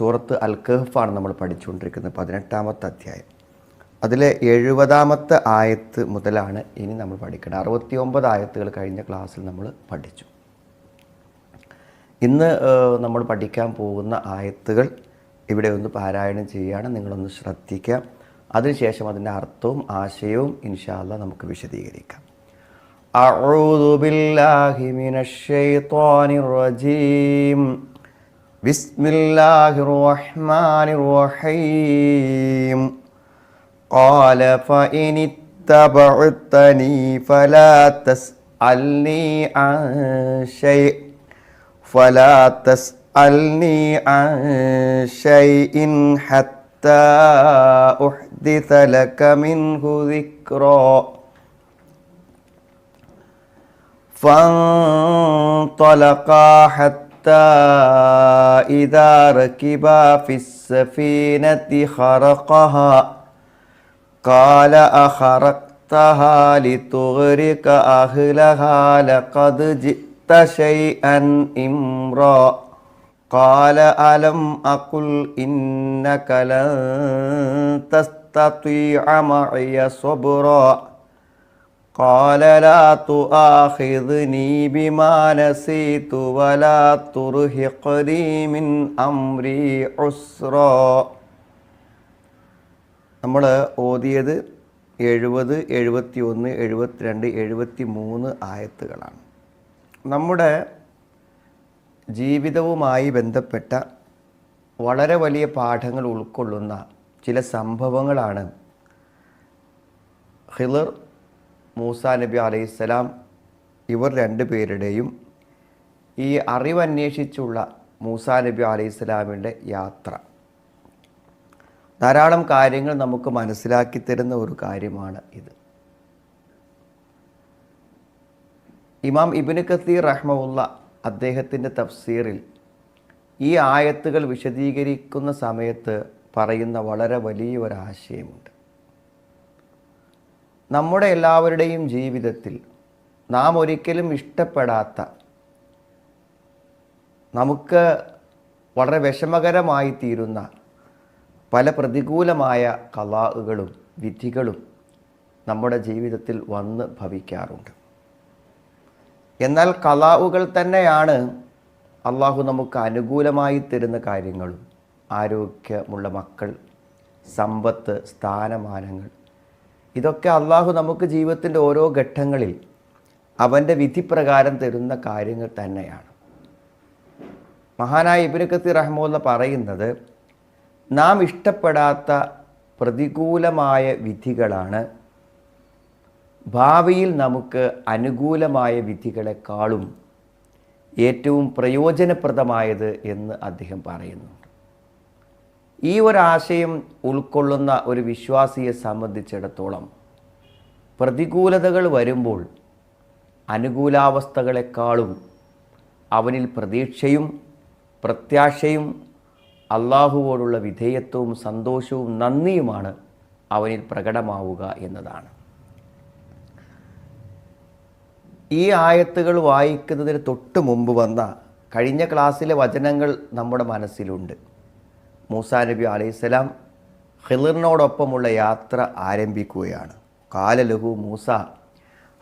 സൂറത്ത് അൽ കഹ്ഫാണ് നമ്മൾ പഠിച്ചുകൊണ്ടിരിക്കുന്നത് പതിനെട്ടാമത്തെ അധ്യായം അതിലെ എഴുപതാമത്തെ ആയത്ത് മുതലാണ് ഇനി നമ്മൾ പഠിക്കുന്നത് അറുപത്തി ഒമ്പത് ആയത്തുകൾ കഴിഞ്ഞ ക്ലാസ്സിൽ നമ്മൾ പഠിച്ചു ഇന്ന് ഏഹ്, നമ്മൾ പഠിക്കാൻ പോകുന്ന ആയത്തുകൾ ഇവിടെ ഒന്ന് പാരായണം ചെയ്യുകയാണ് നിങ്ങളൊന്ന് ശ്രദ്ധിക്കാം അതിനുശേഷം അതിൻ്റെ അർത്ഥവും ആശയവും ഇൻഷാല്ല നമുക്ക് വിശദീകരിക്കാം أعوذ بالله من الشيطان الرجيم بسم الله الرحمن الرحيم قال فإن اتبعتني فلا تسألني عن شيء فلا تسألني عن شيء حتى أحدث لك منه ذكرًا فانطلقا حتى إذا ركبا في السفينة خرقها. قال أخرقتها لتغرق أهلها. لقد جئت شيئا إمرا. قال ألم أقل إنك لن تستطيع معي صبرا. قال لا تؤاخذني بما نسيت ولا ترهقني من أمري عسرا നമ്മൾ ഓതിയത് എഴുപത് എഴുപത്തി ഒന്ന് എഴുപത്തിരണ്ട് എഴുപത്തി മൂന്ന് ആയത്തുകളാണ് നമ്മുടെ ജീവിതവുമായി ബന്ധപ്പെട്ട വളരെ വലിയ പാഠങ്ങൾ ഉൾക്കൊള്ളുന്ന ചില സംഭവങ്ങളാണ് ഹിളർ മൂസ നബി അലൈഹിസ്സലാം ഇവർ രണ്ടു പേരുടെയും ഈ അറിവന്വേഷിച്ചുള്ള മൂസ നബി അലൈഹിസ്സലാമിന്റെ യാത്ര. ധാരാളം കാര്യങ്ങൾ നമുക്ക് മനസ്സിലാക്കി തരുന്ന ഒരു കാര്യമാണ് ഇത്. ഇമാം ഇബിന് കസീർ റഹ്മുള്ള അദ്ദേഹത്തിന്റെ തഫ്സീറിൽ ഈ ആയത്തുകൾ വിശദീകരിക്കുന്ന സമയത്ത് പറയുന്ന വളരെ വലിയൊരാശയമുണ്ട്. നമ്മുടെ എല്ലാവരുടെയും ജീവിതത്തിൽ നാം ഒരിക്കലും ഇഷ്ടപ്പെടാത്ത നമുക്ക് വളരെ വിഷമകരമായി തീരുന്ന പല പ്രതികൂലമായ കലാകളും വിധികളും നമ്മുടെ ജീവിതത്തിൽ വന്ന് ഭവിക്കാറുണ്ട്. എന്നാൽ കലാവുകൾ തന്നെയാണ് അള്ളാഹു നമുക്ക് അനുകൂലമായി തരുന്ന കാര്യങ്ങളും. ആരോഗ്യമുള്ള മക്കൾ സമ്പത്ത് സ്ഥാനമാനങ്ങൾ ഇതൊക്കെ അള്ളാഹു നമുക്ക് ജീവിതത്തിന്റെ ഓരോ ഘട്ടങ്ങളിൽ അവന്റെ വിധിപ്രകാരം തരുന്ന കാര്യങ്ങൾ തന്നെയാണ്. മഹാനായ ഇബിന് റഹ്മോല്ല പറയുന്നത് നാം ഇഷ്ടപ്പെടാത്ത പ്രതികൂലമായ വിധികളാണ്. ഭാവിയിൽ നമുക്ക് അനുകൂലമായ വിധികളെക്കാളും ഏറ്റവും പ്രയോജനപ്രദമായത് എന്ന് അദ്ദേഹം പറയുന്നു. ഈ ഒരാശയം ഉൾക്കൊള്ളുന്ന ഒരു വിശ്വാസിയെ സംബന്ധിച്ചിടത്തോളം പ്രതികൂലതകൾ വരുമ്പോൾ അനുകൂലാവസ്ഥകളെക്കാളും അവനിൽ പ്രതീക്ഷയും പ്രത്യാശയും അള്ളാഹുവോടുള്ള വിധേയത്വവും സന്തോഷവും നന്ദിയുമാണ് അവനിൽ പ്രകടമാവുക എന്നതാണ്. ഈ ആയത്തുകൾ വായിക്കുന്നതിന് തൊട്ട് മുമ്പ് വന്ന കഴിഞ്ഞ ക്ലാസ്സിലെ വചനങ്ങൾ നമ്മുടെ മനസ്സിലുണ്ട്. മൂസാ നബി അലൈഹിസ്സലാം ഹിളിറിനോടൊപ്പമുള്ള യാത്ര ആരംഭിക്കുകയാണ്. കാലലഹു മൂസ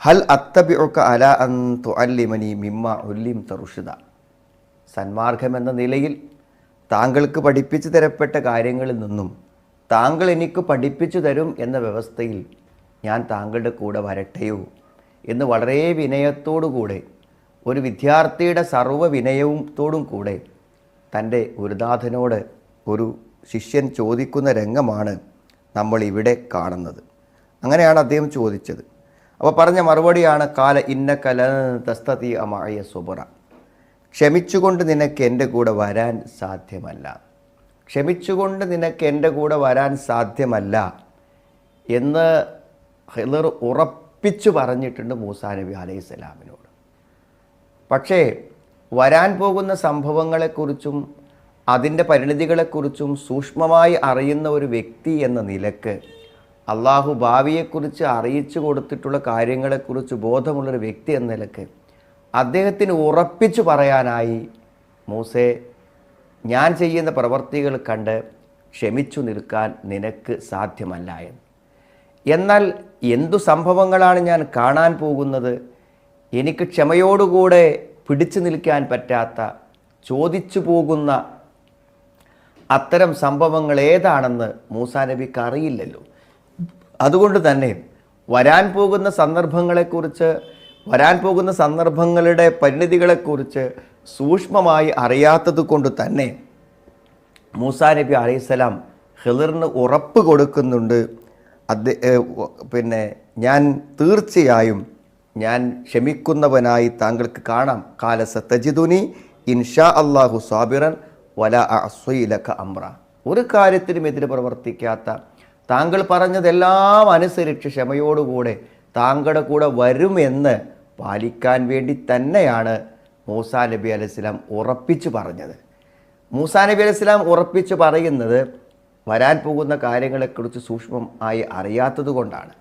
ഹൽ അത്തബി ഒക്കെ അല അന്തു അല്ലിമനി മിമ്മ ഉല്ലിം തറുഷിത സന്മാർഗം എന്ന നിലയിൽ താങ്കൾക്ക് പഠിപ്പിച്ചു തരപ്പെട്ട കാര്യങ്ങളിൽ നിന്നും താങ്കൾ എനിക്ക് പഠിപ്പിച്ചു തരും എന്ന വ്യവസ്ഥയിൽ ഞാൻ താങ്കളുടെ കൂടെ വരട്ടെയോ എന്ന് വളരെ വിനയത്തോടുകൂടെ ഒരു വിദ്യാർത്ഥിയുടെ സർവ വിനയത്തോടും കൂടെ തന്റെ ഗുരുനാഥനോട് ഒരു ശിഷ്യൻ ചോദിക്കുന്ന രംഗമാണ് നമ്മൾ ഇവിടെ കാണുന്നത്. അങ്ങനെയാണ് അദ്ദേഹം ചോദിച്ചത്. അപ്പോൾ പറഞ്ഞ മറുപടിയാണ് കാല ഇന്ന കല തസ്തതി അമായ സുബറ. ക്ഷമിച്ചുകൊണ്ട് നിനക്ക് എന്റെ കൂടെ വരാൻ സാധ്യമല്ല. ക്ഷമിച്ചുകൊണ്ട് നിനക്ക് എന്റെ കൂടെ വരാൻ സാധ്യമല്ല എന്ന് ഹിലർ ഉറപ്പിച്ചു പറഞ്ഞിട്ടുണ്ട് മൂസാ നബി അലൈഹി സ്വലാമിനോട്. പക്ഷേ വരാൻ പോകുന്ന സംഭവങ്ങളെക്കുറിച്ചും അതിന്റെ പരിണിതികളെക്കുറിച്ചും സൂക്ഷ്മമായി അറിയുന്ന ഒരു വ്യക്തി എന്ന നിലയ്ക്ക് അള്ളാഹു ഭാവിയെക്കുറിച്ച് അറിയിച്ചു കൊടുത്തിട്ടുള്ള കാര്യങ്ങളെക്കുറിച്ച് ബോധമുള്ളൊരു വ്യക്തി എന്ന നിലയ്ക്ക് അദ്ദേഹത്തിന് ഉറപ്പിച്ചു പറയാനായി മൂസെ ഞാൻ ചെയ്യുന്ന പ്രവർത്തികൾ കണ്ട് ക്ഷമിച്ചു നിൽക്കാൻ നിനക്ക് സാധ്യമല്ല എന്ന്. എന്നാൽ എന്തു സംഭവങ്ങളാണ് ഞാൻ കാണാൻ പോകുന്നത്? എനിക്ക് ക്ഷമയോടുകൂടെ പിടിച്ചു നിൽക്കാൻ പറ്റാത്ത ചോദിച്ചു പോകുന്ന അത്തരം സംഭവങ്ങൾ ഏതാണെന്ന് മൂസാ നബിക്ക് അറിയില്ലല്ലോ. അതുകൊണ്ട് തന്നെ വരാൻ പോകുന്ന സന്ദർഭങ്ങളെക്കുറിച്ച് വരാൻ പോകുന്ന സന്ദർഭങ്ങളുടെ പരിണിതികളെക്കുറിച്ച് സൂക്ഷ്മമായി അറിയാത്തത് കൊണ്ട് തന്നെ മൂസാ നബി അലൈഹിസ്സലാം ഹിളിറിന് ഉറപ്പ് കൊടുക്കുന്നുണ്ട്. അത് പിന്നെ ഞാൻ തീർച്ചയായും ഞാൻ ക്ഷമിക്കുന്നവനായി താങ്കൾക്ക് കാണാം. കാല സത്തജിദുനി ഇൻഷാ അള്ളാഹു സാബിറൻ. വല അസ്വയിലക്ക അമ്ര. ഒരു കാര്യത്തിനും എതിര് പ്രവർത്തിക്കാത്ത താങ്കൾ പറഞ്ഞതെല്ലാം അനുസരിച്ച് ക്ഷമയോടുകൂടെ താങ്കളുടെ കൂടെ വരുമെന്ന് പാലിക്കാൻ വേണ്ടി തന്നെയാണ് മൂസാ നബി അലൈഹിസ്ലാം ഉറപ്പിച്ചു പറഞ്ഞത്. മൂസാ നബി അലൈഹി ഉറപ്പിച്ചു പറയുന്നത് വരാൻ പോകുന്ന കാര്യങ്ങളെക്കുറിച്ച് സൂക്ഷ്മമായി അറിയാത്തത് കൊണ്ടാണ്.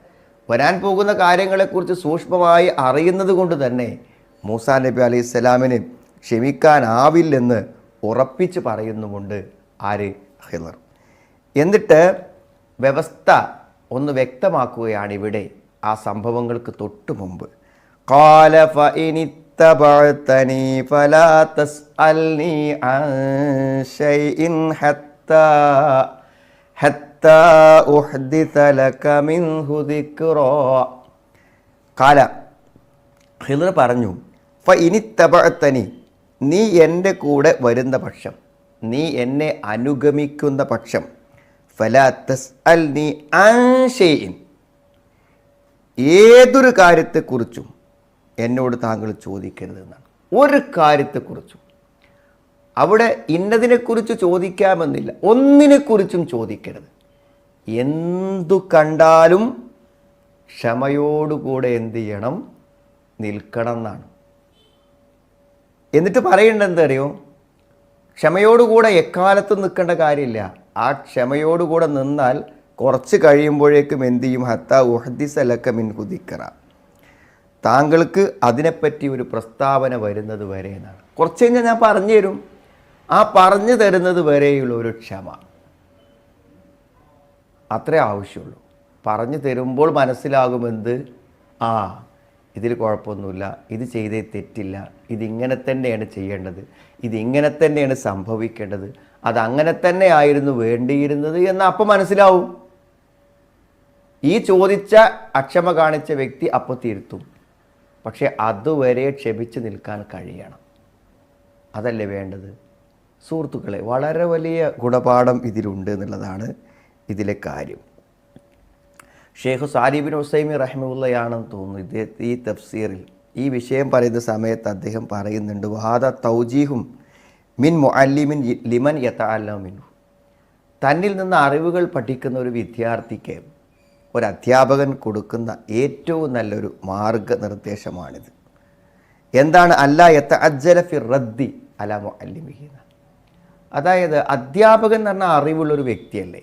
വരാൻ പോകുന്ന കാര്യങ്ങളെക്കുറിച്ച് സൂക്ഷ്മമായി അറിയുന്നത് കൊണ്ട് തന്നെ മൂസാ നബി അലൈഹി സ്വലാമിന് ക്ഷമിക്കാനാവില്ലെന്ന് ഉറപ്പിച്ച് പറയുന്നുമുണ്ട് ആര്? ഹിലർ എന്നിട്ട് വ്യവസ്ഥ ഒന്ന് വ്യക്തമാക്കുകയാണ് ഇവിടെ ആ സംഭവങ്ങൾക്ക് തൊട്ടു മുമ്പ്. കാലഫ കാല ഹിലർ പറഞ്ഞു ഫ ഇനിത്തനി നീ എന്റെ കൂടെ വരുന്ന പക്ഷം നീ എന്നെ അനുഗമിക്കുന്ന പക്ഷം ഫലാത്തസ് അൽ നീ ആൻഷെയിൻ ഏതൊരു കാര്യത്തെക്കുറിച്ചും എന്നോട് താങ്കൾ ചോദിക്കരുത് എന്നാണ്. ഒരു കാര്യത്തെക്കുറിച്ചും. അവിടെ ഇന്നതിനെക്കുറിച്ച് ചോദിക്കാമെന്നില്ല ഒന്നിനെക്കുറിച്ചും ചോദിക്കരുത്. എന്തു കണ്ടാലും ക്ഷമയോടുകൂടെ എന്ത് ചെയ്യണം? നിൽക്കണം എന്നാണ്. എന്നിട്ട് പറയേണ്ടത് എന്തറിയോ ക്ഷമയോടുകൂടെ എക്കാലത്തും നിൽക്കേണ്ട കാര്യമില്ല. ആ ക്ഷമയോടുകൂടെ നിന്നാൽ കുറച്ച് കഴിയുമ്പോഴേക്കും എന്ത് ചെയ്യും? ഹത്ത ഉഹദിസലക്ക മിൻ ഹുദിക്കറ. താങ്കൾക്ക് അതിനെപ്പറ്റി ഒരു പ്രസ്താവന വരുന്നത് വരെ എന്നാണ്. കുറച്ച് കഴിഞ്ഞാൽ ഞാൻ പറഞ്ഞു തരും. ആ പറഞ്ഞു തരുന്നത് വരെയുള്ള ഒരു ക്ഷമ. അത്രേ ആവശ്യമുള്ളൂ. പറഞ്ഞു തരുമ്പോൾ മനസ്സിലാകുമെന്ത് ആ ഇതിൽ കുഴപ്പമൊന്നുമില്ല. ഇത് ചെയ്തേ തെറ്റില്ല. ഇതിങ്ങനെ തന്നെയാണ് ചെയ്യേണ്ടത്. ഇതിങ്ങനെ തന്നെയാണ് സംഭവിക്കേണ്ടത്. അതങ്ങനെ തന്നെ ആയിരുന്നു വേണ്ടിയിരുന്നത് എന്ന് അപ്പം മനസ്സിലാവും. ഈ ചോദിച്ച അക്ഷമ കാണിച്ച വ്യക്തി അപ്പോൾ തിരുത്തും. പക്ഷേ അതുവരെ ക്ഷമിച്ച് നിൽക്കാൻ കഴിയണം. അതല്ലേ വേണ്ടത്? സുഹൃത്തുക്കളെ വളരെ വലിയ ഗുണപാഠം ഇതിലുണ്ട് എന്നുള്ളതാണ് ഇതിലെ കാര്യം. ഷെയ്ഖ് സാലിബിൻ ഹുസൈമി റഹ്മുള്ളയാണെന്ന് തോന്നുന്നു ഇദ്ദേഹത്തെ ഈ തഫ്സീറിൽ. ഈ വിഷയം പറയുന്ന സമയത്ത് അദ്ദേഹം പറയുന്നുണ്ട് വാദ തൗജീഹും മിൻ മുഅല്ലിമിൻ ലിമൻ യഥാമിനു തന്നിൽ നിന്ന് അറിവുകൾ പഠിക്കുന്ന ഒരു വിദ്യാർത്ഥിക്ക് ഒരു അധ്യാപകൻ കൊടുക്കുന്ന ഏറ്റവും നല്ലൊരു മാർഗനിർദ്ദേശമാണിത്. എന്താണ്? അല്ല യത്ത അജ്ജല റദ്ദി അല മുഅല്ലിമിഹീന അതായത് അധ്യാപകൻ എന്ന് പറഞ്ഞാൽ അറിവുള്ളൊരു വ്യക്തിയല്ലേ?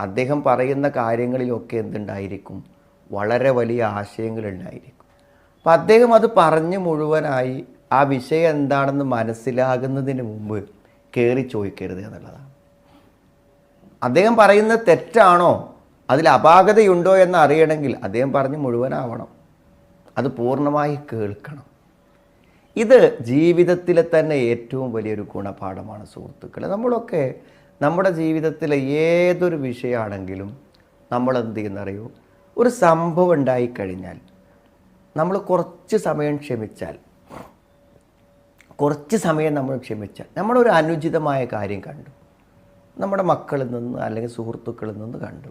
അദ്ദേഹം പറയുന്ന കാര്യങ്ങളിലൊക്കെ എന്തുണ്ടായിരിക്കും? വളരെ വലിയ ആശയങ്ങളുണ്ടായിരിക്കും അപ്പം അദ്ദേഹം അത് പറഞ്ഞ് മുഴുവനായി ആ വിഷയം എന്താണെന്ന് മനസ്സിലാകുന്നതിന് മുമ്പ് കയറി ചോദിക്കരുത് എന്നുള്ളതാണ്. അദ്ദേഹം പറയുന്ന തെറ്റാണോ? അതിൽ അപാകതയുണ്ടോ എന്ന് അറിയണമെങ്കിൽ അദ്ദേഹം പറഞ്ഞ് മുഴുവനാവണം. അത് പൂർണമായി കേൾക്കണം. ഇത് ജീവിതത്തിലെ തന്നെ ഏറ്റവും വലിയൊരു ഗുണപാഠമാണ് സുഹൃത്തുക്കളെ. നമ്മളൊക്കെ നമ്മുടെ ജീവിതത്തിലെ ഏതൊരു വിഷയമാണെങ്കിലും നമ്മൾ എന്ത് ചെയ്യുന്നറിയോ ഒരു സംഭവം ഉണ്ടായിക്കഴിഞ്ഞാൽ നമ്മൾ കുറച്ച് സമയം ക്ഷമിച്ചാൽ കുറച്ച് സമയം നമ്മൾ ക്ഷമിച്ചാൽ നമ്മളൊരു അനുചിതമായ കാര്യം കണ്ടു. നമ്മുടെ മക്കളിൽ നിന്ന് അല്ലെങ്കിൽ സുഹൃത്തുക്കളിൽ നിന്ന് കണ്ടു.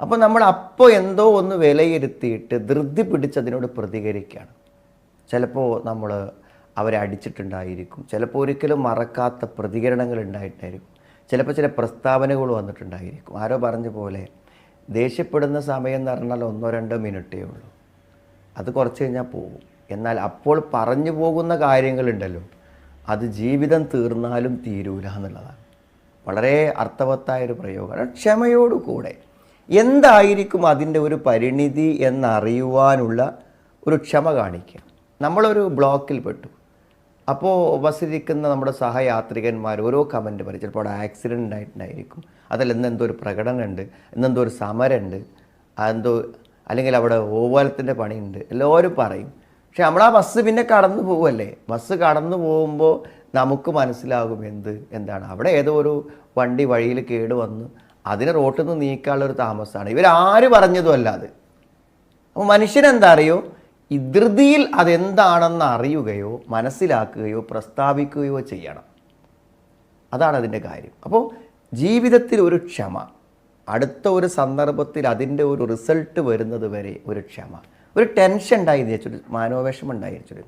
അപ്പോൾ നമ്മൾ അപ്പോൾ എന്തോ ഒന്ന് വിലയിരുത്തിയിട്ട് ധൃതി പിടിച്ചതിനോട് പ്രതികരിക്കുകയാണ്. ചിലപ്പോൾ നമ്മൾ അവരെ അടിച്ചിട്ടുണ്ടായിരിക്കും. ചിലപ്പോൾ ഒരിക്കലും മറക്കാത്ത പ്രതികരണങ്ങൾ ഉണ്ടായിട്ടായിരിക്കും ചിലപ്പോൾ ചില പ്രസ്താവനകൾ വന്നിട്ടുണ്ടായിരിക്കും. ആരോ പറഞ്ഞ പോലെ ദേഷ്യപ്പെടുന്ന സമയം എന്ന് പറഞ്ഞാൽ ഒന്നോ രണ്ടോ മിനിറ്റേ ഉള്ളൂ. അത് കുറച്ച് കഴിഞ്ഞാൽ പോകും എന്നാൽ അപ്പോൾ പറഞ്ഞു പോകുന്ന കാര്യങ്ങളുണ്ടല്ലോ. അത് ജീവിതം തീർന്നാലും തീരൂല എന്നുള്ളതാണ്. വളരെ അർത്ഥവത്തായൊരു പ്രയോഗമാണ് ക്ഷമയോടുകൂടെ എന്തായിരിക്കും അതിന്റെ ഒരു പരിണിതി എന്നറിയുവാനുള്ള ഒരു ക്ഷമ കാണിക്കുക. നമ്മളൊരു ബ്ലോക്കിൽ പെട്ടു. അപ്പോൾ ബസ്സിലിരിക്കുന്ന നമ്മുടെ സഹയാത്രികന്മാർ ഓരോ കമന്റ് പറയും. ചിലപ്പോൾ അവിടെ ആക്സിഡന്റ് ഉണ്ടായിട്ടുണ്ടായിരിക്കും. അതല്ല ഇന്ന് എന്തോ ഒരു പ്രകടനമുണ്ട്. ഇന്നെന്തോ ഒരു സമരമുണ്ട്. അതെന്തോ അല്ലെങ്കിൽ അവിടെ ഓവാലത്തിന്റെ പണിയുണ്ട്. എല്ലാവരും പറയും. പക്ഷെ നമ്മൾ ആ ബസ് പിന്നെ കടന്നു പോകുമല്ലേ ബസ് കടന്നു പോകുമ്പോൾ നമുക്ക് മനസ്സിലാകും എന്ത് എന്താണ്. അവിടെ ഏതോ ഒരു വണ്ടി വഴിയിൽ കേട് വന്ന്. അതിനെ റോട്ടിൽ നിന്ന് നീക്കാനുള്ളൊരു താമസമാണ്. ഇവരാര് പറഞ്ഞതും അല്ലാതെ അപ്പോൾ മനുഷ്യനെന്താ അറിയോ? ഈ ധൃതിയിൽ അതെന്താണെന്ന് അറിയുകയോ മനസ്സിലാക്കുകയോ പ്രസ്താവിക്കുകയോ ചെയ്യണം. അതാണ് അതിന്റെ കാര്യം. അപ്പോൾ ജീവിതത്തിൽ ഒരു ക്ഷമ അടുത്ത ഒരു സന്ദർഭത്തിൽ അതിന്റെ ഒരു റിസൾട്ട് വരുന്നത് വരെ ഒരു ക്ഷമ. ഒരു ടെൻഷൻ ഉണ്ടായി വെച്ചൊരു മാനോവേഷം ഉണ്ടായി വെച്ചൊരു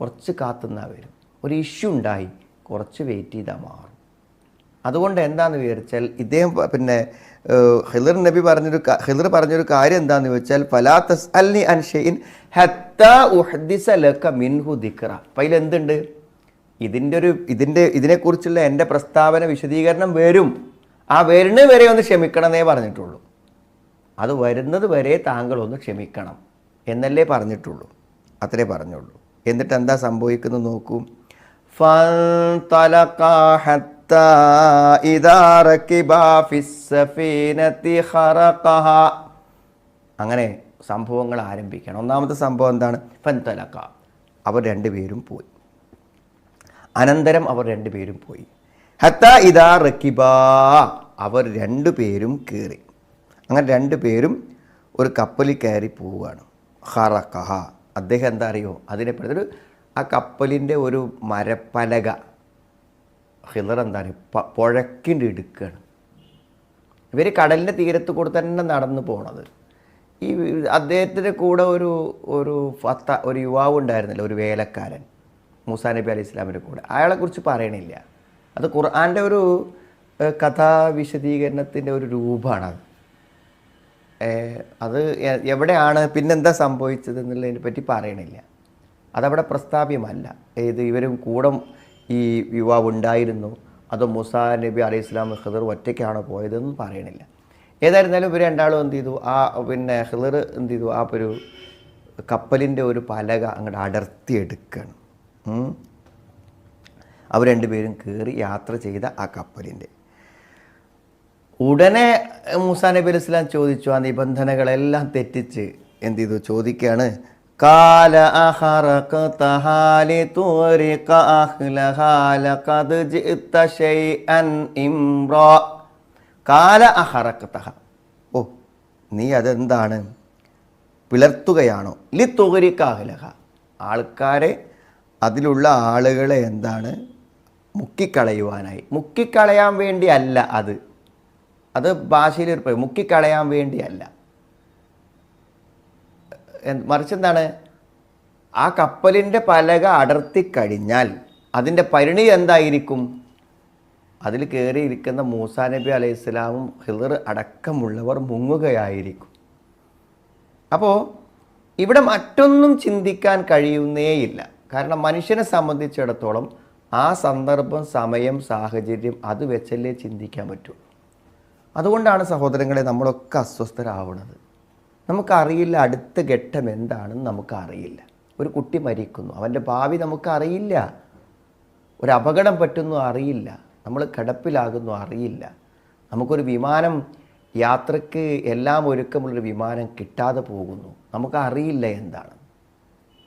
കുറച്ച് കാത്തുന്നാൽ വരും. ഒരു ഇഷ്യൂ ഉണ്ടായി കുറച്ച് വെയിറ്റ് ചെയ്താൽ മാറും. അതുകൊണ്ട് എന്താണെന്ന് വിചാരിച്ചാൽ ഇദ്ദേഹം പിന്നെ ഹിലർ നബി പറഞ്ഞൊരു ഹിലർ പറഞ്ഞൊരു കാര്യം എന്താണെന്ന് വെച്ചാൽ ഫലാ തസ് അൽനി അൻ ഷെയ്ൻ ഹത്ത ഉഹദിസ ലക്ക മിൻഹു ദിക്ര അപ്പം അതിലെന്തുണ്ട്? ഇതിന്റെ ഒരു ഇതിന്റെ ഇതിനെക്കുറിച്ചുള്ള എന്റെ പ്രസ്താവന വിശദീകരണം വരും. ആ വരുന്ന വരെ ഒന്ന് ക്ഷമിക്കണമെന്നേ പറഞ്ഞിട്ടുള്ളൂ. അത് വരുന്നത് വരെ താങ്കൾ ഒന്ന് ക്ഷമിക്കണം എന്നല്ലേ പറഞ്ഞിട്ടുള്ളൂ. അത്രേ പറഞ്ഞുള്ളൂ. എന്നിട്ട് എന്താ സംഭവിക്കുന്നത് നോക്കൂ. അങ്ങനെ സംഭവങ്ങൾ ആരംഭിക്കണം. ഒന്നാമത്തെ സംഭവം എന്താണ്? ഫൻതലക്ക അവർ രണ്ടുപേരും പോയി. അനന്തരം അവർ രണ്ടുപേരും പോയി. ഹത്ത ഇതാ റക്കിബാ. അവർ രണ്ടുപേരും കയറി അങ്ങനെ രണ്ടുപേരും ഒരു കപ്പലിൽ കയറി പോവുകയാണ്. ഹറക്കഹ അദ്ദേഹം എന്താ അറിയോ? അതിനെ ഒരു ആ കപ്പലിന്റെ ഒരു മരപ്പലക. ഹിലർ എന്താ പറയുക പുഴക്കിന്റെ ഇടുക്കാണ് ഇവർ കടലിന്റെ തീരത്ത് കൂടെ തന്നെ നടന്നു പോണത്. ഈ അദ്ദേഹത്തിന്റെ കൂടെ ഒരു ഒരു ഫത്ത ഒരു യുവാവ് ഉണ്ടായിരുന്നില്ല ഒരു വേലക്കാരൻ. മൂസാ നബി അലി ഇസ്ലാമിന്റെ കൂടെ. അയാളെക്കുറിച്ച് പറയണില്ല. അത് ഖുർആന്റെ ഒരു കഥാവിശദീകരണത്തിന്റെ കഥാ ഒരു രൂപമാണത് അത്. എവിടെയാണ് പിന്നെന്താ സംഭവിച്ചത് എന്നുള്ളതിനെ പറ്റി പറയണില്ല. അതവിടെ പ്രസ്താവ്യമല്ല. ഏത് ഇവരും കൂടെ ഈ യുവാവ് ഉണ്ടായിരുന്നു അതോ മുസാ നബി അലൈഹി ഇസ്ലാം ഖദർ ഒറ്റയ്ക്കാണോ പോയതെന്നും പറയണില്ല. ഏതായിരുന്നാലും ഇവർ രണ്ടാളും എന്ത് ചെയ്തു? ആ പിന്നെ ഹിളർ എന്ത് ചെയ്തു? ആ ഒരു കപ്പലിന്റെ ഒരു പലക അങ്ങോട്ട് അടർത്തിയെടുക്കുകയാണ്. അവർ രണ്ടുപേരും കയറി യാത്ര ചെയ്ത ആ കപ്പലിന്റെ ഉടനെ മൂസാ നബി അലൈഹി ചോദിച്ചു ആ നിബന്ധനകളെല്ലാം തെറ്റിച്ച് എന്ത് ചെയ്തു? ചോദിക്കുകയാണ് കാല ഇംറാ കാല അഹറക്കത്തഹ. ഓ നീ അതെന്താണ്? പിളർത്തുകയാണോ? ലി തുകരിക്കാഹലഹ ആൾക്കാരെ അതിലുള്ള ആളുകളെ എന്താണ്? മുക്കിക്കളയുവാനായി. മുക്കിക്കളയാൻ വേണ്ടിയല്ല അത്. അത് ഭാഷയിൽ ഒരു മുക്കിക്കളയാൻ വേണ്ടിയല്ല. മറിച്ച് എന്താണ്? ആ കപ്പലിന്റെ പലക അടർത്തിക്കഴിഞ്ഞാൽ അതിന്റെ പരിണി എന്തായിരിക്കും? അതിൽ കയറിയിരിക്കുന്ന മൂസാ നബി അലൈഹി സ്വലാമും ഹിദർ അടക്കമുള്ളവർ മുങ്ങുകയായിരിക്കും. അപ്പോൾ ഇവിടെ മറ്റൊന്നും ചിന്തിക്കാൻ കഴിയുന്നേയില്ല കാരണം മനുഷ്യനെ സംബന്ധിച്ചിടത്തോളം ആ സന്ദർഭം സമയം സാഹചര്യം അത് വെച്ചല്ലേ ചിന്തിക്കാൻ പറ്റൂ. അതുകൊണ്ടാണ് സഹോദരങ്ങളെ നമ്മളൊക്കെ അസ്വസ്ഥരാവുന്നത് നമുക്കറിയില്ല അടുത്ത ഘട്ടം എന്താണെന്ന് നമുക്കറിയില്ല. ഒരു കുട്ടി മരിക്കുന്നു. അവന്റെ ഭാവി നമുക്കറിയില്ല. ഒരു അപകടം പറ്റുന്നു അറിയില്ല. നമ്മൾ കിടപ്പിലാകുന്നു അറിയില്ല നമുക്കൊരു വിമാനം യാത്രയ്ക്ക് എല്ലാം ഒരുക്കമുള്ളൊരു വിമാനം കിട്ടാതെ പോകുന്നു നമുക്കറിയില്ല എന്താണ്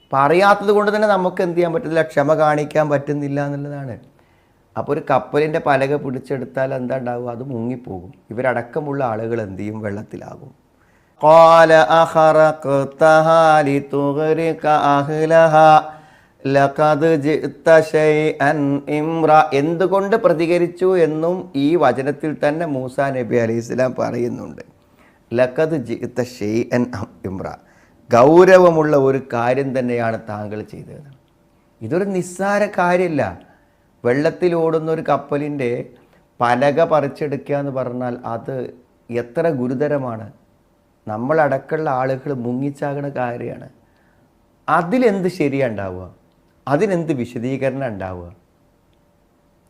അപ്പം അറിയാത്തത് കൊണ്ട് തന്നെ നമുക്ക് എന്ത് ചെയ്യാൻ പറ്റുന്നില്ല ക്ഷമ കാണിക്കാൻ പറ്റുന്നില്ല എന്നുള്ളതാണ് അപ്പോൾ ഒരു കപ്പലിൻ്റെ പലക പിടിച്ചെടുത്താൽ എന്താ ഉണ്ടാവുക അത് മുങ്ങിപ്പോകും ഇവരടക്കമുള്ള ആളുകൾ എന്ത് ചെയ്യും വെള്ളത്തിലാകും قال أخرقتها لتغرق أهلها ലഖദ് എന്തുകൊണ്ട് പ്രതികരിച്ചു എന്നും ഈ വചനത്തിൽ തന്നെ മൂസ നബി അലി ഇസ്ലാം പറയുന്നുണ്ട്. ലഖദ് ജിത്ത ഷെയ് എൻ ഇമ്ര ഗൗരവമുള്ള ഒരു കാര്യം തന്നെയാണ് താങ്കൾ ചെയ്തത്. ഇതൊരു നിസ്സാര കാര്യമല്ല വെള്ളത്തിൽ ഓടുന്ന ഒരു കപ്പലിന്റെ പലക പറിച്ചെടുക്കുക എന്ന് പറഞ്ഞാൽ അത് എത്ര ഗുരുതരമാണ്. നമ്മളടക്കമുള്ള ആളുകൾ മുങ്ങിച്ചാകുന്ന കാര്യമാണ്. അതിലെന്ത് ശരിയുണ്ടാവുക അതിനെന്ത് വിശദീകരണം ഉണ്ടാവുക?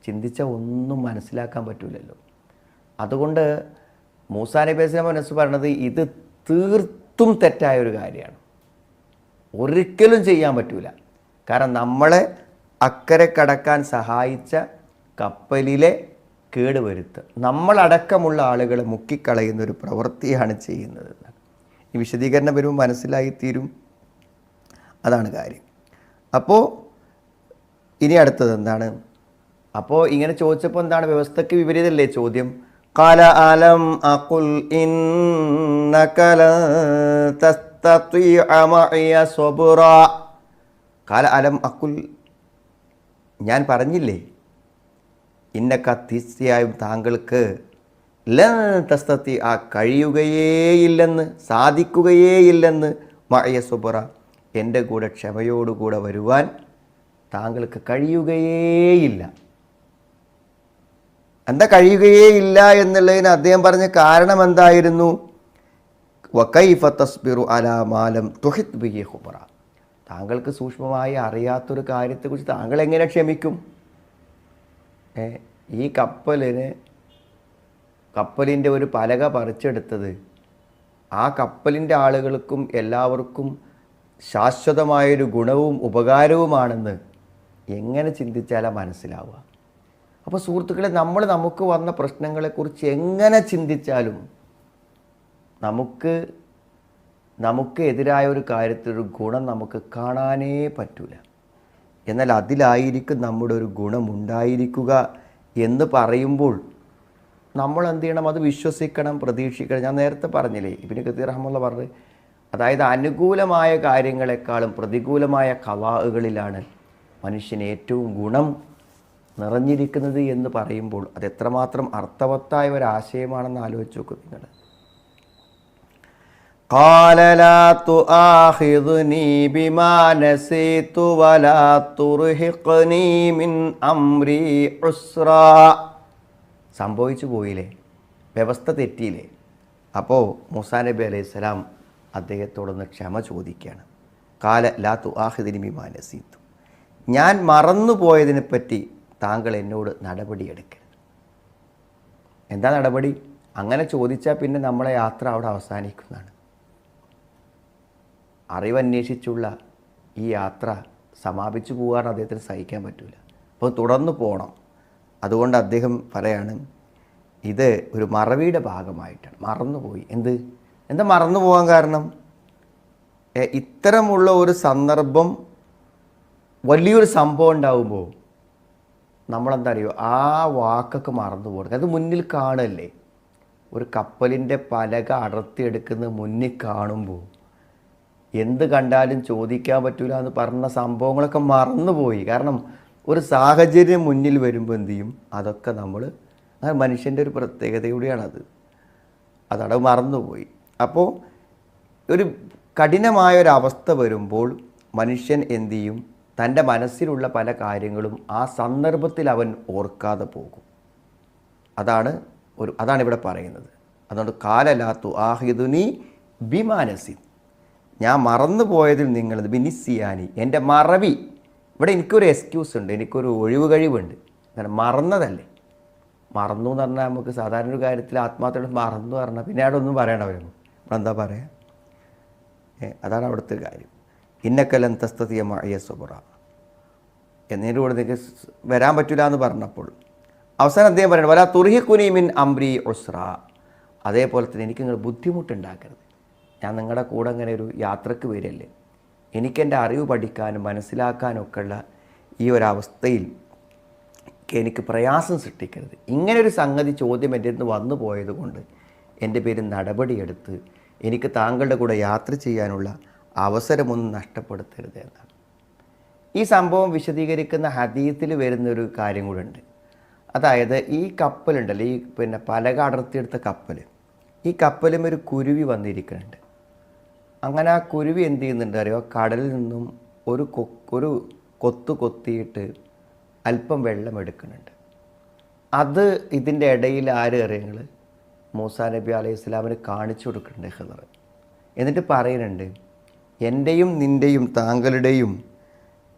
ചിന്തിച്ച ഒന്നും മനസ്സിലാക്കാൻ പറ്റൂലല്ലോ. അതുകൊണ്ട് മൂസാ നബി അലൈഹി മനസ്സ് പറയണത് ഇത് തീർത്തും തെറ്റായ ഒരു കാര്യമാണ്. ഒരിക്കലും ചെയ്യാൻ പറ്റൂല. കാരണം നമ്മളെ അക്കരെ കടക്കാൻ സഹായിച്ച കപ്പലിലെ കേടുവരുത്ത് നമ്മളടക്കമുള്ള ആളുകളെ മുക്കിക്കളയുന്ന ഒരു പ്രവൃത്തിയാണ് ചെയ്യുന്നത്. ഈ വിശദീകരണം വരുമ്പോൾ മനസ്സിലായിത്തീരും. അതാണ് കാര്യം. അപ്പോൾ ഇനി അടുത്തത് എന്താണ്? അപ്പോൾ ഇങ്ങനെ ചോദിച്ചപ്പോൾ എന്താണ് വ്യവസ്ഥയ്ക്ക് വിപരീതമല്ലേ ചോദ്യം? കാല അലം അകുൽ ഇന്നകല കാല അലം അക്കുൽ ഞാൻ പറഞ്ഞില്ലേ? ഇന്നക്ക തീർച്ചയായും താങ്കൾക്ക് ലസ്തത്തി ആ കഴിയുകയേയില്ലെന്ന് സാധിക്കുകയേയില്ലെന്ന് മഴയ സുബുറ എന്റെ കൂടെ ക്ഷമയോടുകൂടെ വരുവാൻ താങ്കൾക്ക് കഴിയുകയേയില്ല. എന്താ കഴിയുകയേയില്ല എന്നുള്ളതിന് അദ്ദേഹം പറഞ്ഞ കാരണം എന്തായിരുന്നു? തസ്ബിറു അലാ മാലം തുഹിത് താങ്കൾക്ക് സൂക്ഷ്മമായി അറിയാത്തൊരു കാര്യത്തെക്കുറിച്ച് താങ്കൾ എങ്ങനെ ക്ഷമിക്കും? ഈ കപ്പലിന് കപ്പലിന്റെ ഒരു പലക പറിച്ചെടുത്തത് ആ കപ്പലിന്റെ ആളുകൾക്കും എല്ലാവർക്കും ശാശ്വതമായൊരു ഗുണവും ഉപകാരവുമാണെന്ന് എങ്ങനെ ചിന്തിച്ചാലാ മനസ്സിലാവുക? അപ്പോൾ സുഹൃത്തുക്കളെ നമ്മൾ നമുക്ക് വന്ന പ്രശ്നങ്ങളെക്കുറിച്ച് എങ്ങനെ ചിന്തിച്ചാലും നമുക്ക് നമുക്ക് എതിരായ ഒരു കാര്യത്തിലൊരു ഗുണം നമുക്ക് കാണാനേ പറ്റൂല. എന്നാൽ അതിലായിരിക്കും നമ്മുടെ ഒരു ഗുണമുണ്ടായിരിക്കുക എന്ന് പറയുമ്പോൾ നമ്മൾ എന്ത് ചെയ്യണം? അത് വിശ്വസിക്കണം പ്രതീക്ഷിക്കണം. ഞാൻ നേരത്തെ പറഞ്ഞില്ലേ ഇബിന് കത്തീർ റഹ്മുള്ള പറഞ്ഞത് അതായത് അനുകൂലമായ കാര്യങ്ങളെക്കാളും പ്രതികൂലമായ കലാഹുകളിലാണ് മനുഷ്യന് ഏറ്റവും ഗുണം നിറഞ്ഞിരിക്കുന്നത് എന്ന് പറയുമ്പോൾ അത് എത്രമാത്രം അർത്ഥവത്തായ ഒരു ആശയമാണെന്ന് ആലോചിച്ച് നോക്കും നിങ്ങൾ قال لا تؤاخذني بما نسيت ولا ترهقني من أمري عسرا സംഭവിച്ചു പോയില്ലേ വ്യവസ്ഥ തെറ്റിയില്ലേ അപ്പോൾ മൂസാ നബി അലൈഹി സ്വലാം അദ്ദേഹത്തോടൊന്ന് ക്ഷമ ചോദിക്കുകയാണ് കാല ലാ തു ആഹിദിനി ബിമാ നസീത്തു ഞാൻ മറന്നുപോയതിനെ പറ്റി താങ്കൾ എന്നോട് നടപടിയെടുക്കരുത് എന്താ നടപടി? അങ്ങനെ ചോദിച്ചാൽ പിന്നെ നമ്മളെ യാത്ര അവിടെ അവസാനിക്കുന്നതാണ്. അറിവന്വേഷിച്ചുള്ള ഈ യാത്ര സമാപിച്ചു പോകാൻ അദ്ദേഹത്തിന് സഹിക്കാൻ പറ്റില്ല അപ്പോൾ തുടർന്ന് പോകണം അതുകൊണ്ട് അദ്ദേഹം പറയാണ് ഇത് ഒരു മറവിയുടെ ഭാഗമായിട്ടാണ്. മറന്നുപോയി. എന്ത്? എന്താ മറന്നു പോകാൻ കാരണം ഇത്തരമുള്ള ഒരു സന്ദർഭം വലിയൊരു സംഭവം ഉണ്ടാകുമ്പോൾ നമ്മളെന്താ അറിയോ? ആ വാക്കൊക്കെ മറന്നു പോകണം അത് മുന്നിൽ കാണല്ലേ? ഒരു കപ്പലിന്റെ പലക അടർത്തിയെടുക്കുന്ന മുന്നിൽ കാണുമ്പോൾ എന്ത് കണ്ടാലും ചോദിക്കാൻ പറ്റൂല എന്ന് പറഞ്ഞ സംഭവങ്ങളൊക്കെ മറന്നുപോയി കാരണം ഒരു സാഹചര്യം മുന്നിൽ വരുമ്പോൾ എന്ത് ചെയ്യും? അതൊക്കെ നമ്മൾ മനുഷ്യന്റെ ഒരു പ്രത്യേകത കൂടിയാണത് അതവിടെ മറന്നുപോയി അപ്പോൾ ഒരു കഠിനമായ ഒരു അവസ്ഥ വരുമ്പോൾ മനുഷ്യൻ എന്തു ചെയ്യും? തന്റെ മനസ്സിലുള്ള പല കാര്യങ്ങളും ആ സന്ദർഭത്തിൽ അവൻ ഓർക്കാതെ പോകും. അതാണ് ഒരു അതാണ് ഇവിടെ പറയുന്നത്. അതുകൊണ്ട് കാലലാത്തു ആഹിദുനി ബിമാനസി ഞാൻ മറന്നു പോയതിൽ നിങ്ങൾ ബിനിസിയാനി. എന്റെ മറവി. ഇവിടെ എനിക്കൊരു എക്സ്ക്യൂസ് ഉണ്ട്. എനിക്കൊരു ഒഴിവ് കഴിവുണ്ട് അങ്ങനെ മറന്നതല്ലേ? മറന്നു എന്ന് പറഞ്ഞാൽ നമുക്ക് സാധാരണ ഒരു കാര്യത്തിൽ ആത്മാർത്ഥയോട് മറന്നു പറഞ്ഞാൽ പിന്നെ അവിടെ ഒന്നും അപ്പോൾ എന്താ പറയുക അതാണ് അവിടുത്തെ കാര്യം. ഇന്നക്കലൻ തസ്തതിയ മഴയ സുബറ. നിങ്ങൾക്ക് വരാൻ പറ്റില്ല എന്ന് പറഞ്ഞപ്പോൾ അവസാനം അദ്ദേഹം പറയണം വരാ തുർഹി കുനീമിൻ അംബ്രി ഒസ്ര അതേപോലെ തന്നെ എനിക്ക് നിങ്ങൾ ബുദ്ധിമുട്ടുണ്ടാക്കരുത്. ഞാൻ നിങ്ങളുടെ കൂടെ അങ്ങനെ ഒരു യാത്രയ്ക്ക് വരല്ലേ എനിക്കെന്റെ അറിവ് പഠിക്കാനും മനസ്സിലാക്കാനും ഒക്കെയുള്ള ഈ ഒരവസ്ഥയിൽ എനിക്ക് പ്രയാസം സൃഷ്ടിക്കരുത്. ഇങ്ങനൊരു സംഗതി ചോദ്യം എന്റെ അടുത്ത് വന്നു പോയതുകൊണ്ട് എന്റെ പേര് നടപടിയെടുത്ത് എനിക്ക് താങ്കളുടെ കൂടെ യാത്ര ചെയ്യാനുള്ള അവസരമൊന്നും നഷ്ടപ്പെടുത്തരുത് എന്നാണ്. ഈ സംഭവം വിശദീകരിക്കുന്ന ഹദീത്തിൽ വരുന്നൊരു കാര്യം കൂടെ അതായത് ഈ കപ്പലുണ്ടല്ലോ ഈ പിന്നെ പലക അടർത്തിയെടുത്ത കപ്പൽ ഈ കപ്പലും ഒരു കുരുവി വന്നിരിക്കുന്നുണ്ട്. അങ്ങനെ ആ കുരുവി എന്ത് ചെയ്യുന്നുണ്ട് അറിയോ? കടലിൽ നിന്നും ഒരു ഒരു കൊത്തു കൊത്തിയിട്ട് അല്പം വെള്ളം എടുക്കുന്നുണ്ട്. അത് ഇതിന്റെ ഇടയിൽ ആര് അറിയങ്ങൾ മൂസാ നബി അലൈഹി സ്വലാമിന് കാണിച്ചു കൊടുക്കുന്നുണ്ട് ഹിദർ. എന്നിട്ട് പറയുന്നുണ്ട് എന്റെയും നിന്റെയും താങ്കളുടെയും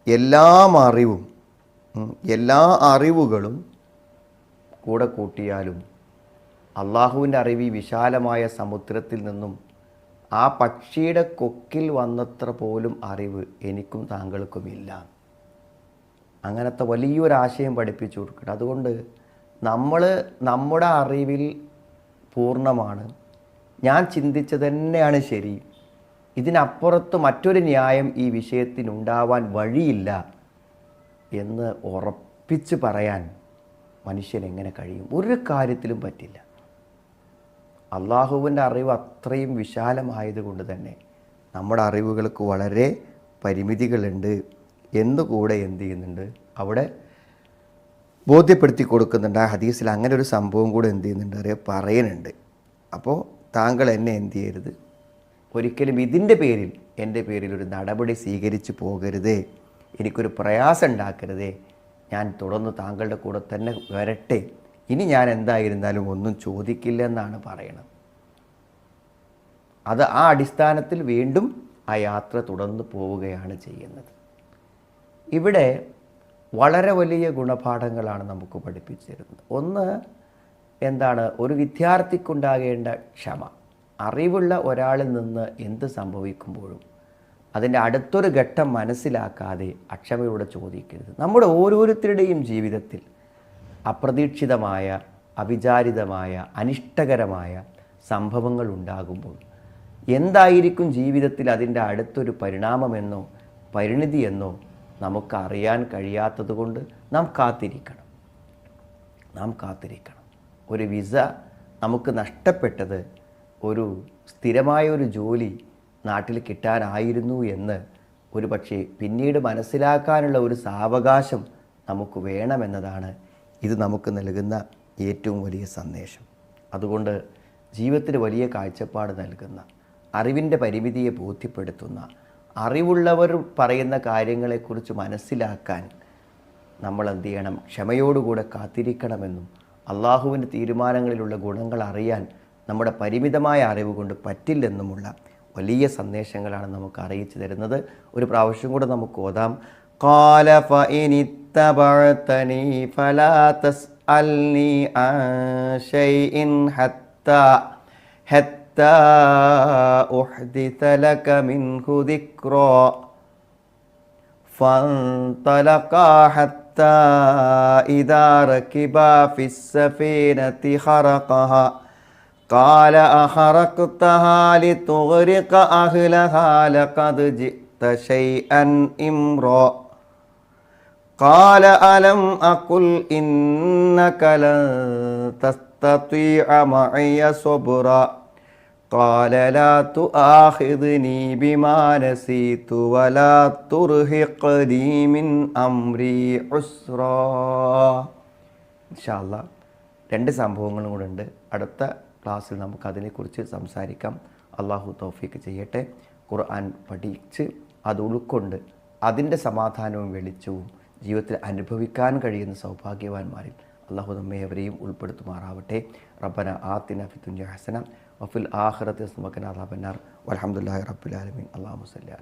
എല്ലാ അറിവും എല്ലാ അറിവുകളും കൂടെ കൂട്ടിയാലും അള്ളാഹുവിന്റെ അറിവ് വിശാലമായ സമുദ്രത്തിൽ നിന്നും ആ പക്ഷിയുടെ കൊക്കിൽ വന്നത്ര പോലും അറിവ് എനിക്കും താങ്കൾക്കും ഇല്ല അങ്ങനത്തെ വലിയൊരാശയം പഠിപ്പിച്ചു കൊടുക്കണം അതുകൊണ്ട് നമ്മൾ നമ്മുടെ അറിവിൽ പൂർണമാണ്. ഞാൻ ചിന്തിച്ചത് തന്നെയാണ് ശരി. ഇതിനപ്പുറത്ത് മറ്റൊരു ന്യായം ഈ വിഷയത്തിനുണ്ടാവാൻ വഴിയില്ല എന്ന് ഉറപ്പിച്ച് പറയാൻ മനുഷ്യൻ എങ്ങനെ കഴിയും? ഒരു കാര്യത്തിലും പറ്റില്ല. അള്ളാഹുവിന്റെ അറിവ് അത്രയും വിശാലമായതുകൊണ്ട് തന്നെ നമ്മുടെ അറിവുകൾക്ക് വളരെ പരിമിതികളുണ്ട് എന്നുകൂടെ എന്ത് ചെയ്യുന്നുണ്ട്? അവിടെ ബോധ്യപ്പെടുത്തി കൊടുക്കുന്നുണ്ട്. ആ ഹദീസിൽ അങ്ങനെ ഒരു സംഭവം കൂടെ എന്ത് ചെയ്യുന്നുണ്ട് അറിയാം? പറയുന്നുണ്ട്. അപ്പോൾ താങ്കൾ എന്നെ എന്ത് ചെയ്യരുത്? ഒരിക്കലും ഇതിന്റെ പേരിൽ എന്റെ പേരിൽ ഒരു നടപടി സ്വീകരിച്ചു പോകരുത്. എനിക്കൊരു പ്രയാസം ഉണ്ടാക്കരുത്. ഞാൻ തുടർന്ന് താങ്കളുടെ കൂടെ തന്നെ വരട്ടെ. ഇനി ഞാൻ എന്തായിരുന്നാലും ഒന്നും ചോദിക്കില്ല എന്നാണ് പറയണത്. അത് ആ അടിസ്ഥാനത്തിൽ വീണ്ടും ആ യാത്ര തുടർന്ന് പോവുകയാണ് ചെയ്യുന്നത്. ഇവിടെ വളരെ വലിയ ഗുണപാഠങ്ങളാണ് നമുക്ക് പഠിപ്പിച്ചിരുന്നത്. ഒന്ന് എന്താണ്? ഒരു വിദ്യാർത്ഥിക്കുണ്ടാകേണ്ട ക്ഷമ. അറിവുള്ള ഒരാളിൽ നിന്ന് എന്ത് സംഭവിക്കുമ്പോഴും അതിന്റെ അടുത്തൊരു ഘട്ടം മനസ്സിലാക്കാതെ അക്ഷമയോടെ ചോദിക്കരുത്. നമ്മുടെ ഓരോരുത്തരുടെയും ജീവിതത്തിൽ അപ്രതീക്ഷിതമായ അവിചാരിതമായ അനിഷ്ടകരമായ സംഭവങ്ങൾ ഉണ്ടാകുമ്പോൾ എന്തായിരിക്കും ജീവിതത്തിൽ അതിന്റെ അടുത്തൊരു പരിണാമമെന്നോ പരിണിതിയെന്നോ നമുക്കറിയാൻ കഴിയാത്തത് കൊണ്ട് നാം കാത്തിരിക്കണം. നാം കാത്തിരിക്കണം. ഒരു വിസ നമുക്ക് നഷ്ടപ്പെട്ടത് ഒരു സ്ഥിരമായ ഒരു ജോലി നാട്ടിൽ കിട്ടാനായിരുന്നു എന്ന് ഒരു പക്ഷേ പിന്നീട് മനസ്സിലാക്കാനുള്ള ഒരു സാവകാശം നമുക്ക് വേണമെന്നതാണ് ഇത് നമുക്ക് നൽകുന്ന ഏറ്റവും വലിയ സന്ദേശം. അതുകൊണ്ട് ജീവിതത്തിന് വലിയ കാഴ്ചപ്പാട് നൽകുന്ന അറിവിന്റെ പരിമിതിയെ ബോധ്യപ്പെടുത്തുന്ന അറിവുള്ളവർ പറയുന്ന കാര്യങ്ങളെക്കുറിച്ച് മനസ്സിലാക്കാൻ നമ്മൾ എന്ത് ചെയ്യണം? ക്ഷമയോടുകൂടെ കാത്തിരിക്കണമെന്നും അള്ളാഹുവിന്റെ തീരുമാനങ്ങളിലുള്ള ഗുണങ്ങൾ അറിയാൻ നമ്മുടെ പരിമിതമായ അറിവ് കൊണ്ട് പറ്റില്ലെന്നുമുള്ള വലിയ സന്ദേശങ്ങളാണ് നമുക്ക് അറിയിച്ചു തരുന്നത് ഒരു പ്രാവശ്യം കൂടെ നമുക്ക് ഓതാം قال فإن اتبعتني فلا تسألني عن شيء حتى حتى أحدث لك منه ذكرا فانطلقا حتى إذا ركبا في السفينة خرقها قال أخرقتها لتغرق أهلها لقد جئت شيئا إمرا قال ألم أقل إنك لن تستطيع معي صبرا قال لا تؤاخذني بما نسيت ولا ترهقني من أمري عسرا ഇൻഷാല്ല രണ്ട് സംഭവങ്ങളും കൂടെ ഉണ്ട് അടുത്ത ക്ലാസ്സിൽ നമുക്ക് അതിനെക്കുറിച്ച് സംസാരിക്കാം. അള്ളാഹു തൗഫീക്ക് ചെയ്യട്ടെ. ഖുർആൻ പഠിച്ച് അത് ഉൾക്കൊണ്ട് അതിന്റെ സമാധാനവും വെളിച്ചവും ജീവിതത്തിൽ അനുഭവിക്കാൻ കഴിയുന്ന സൗഭാഗ്യവാന്മാരിൽ അള്ളാഹു നമ്മെ എവരെയും ഉൾപ്പെടുത്തുമാറാവട്ടെ. റബ്ബന ആത്തിന ഫിത്തുഞ്ഞ ഹസന വഫിൽ ആഖിറത്തി സുമക്കന അദാബന്നാർ. വൽഹംദുലില്ലാഹി റബ്ബുലാലമീൻ അള്ളാഹു സല്ലി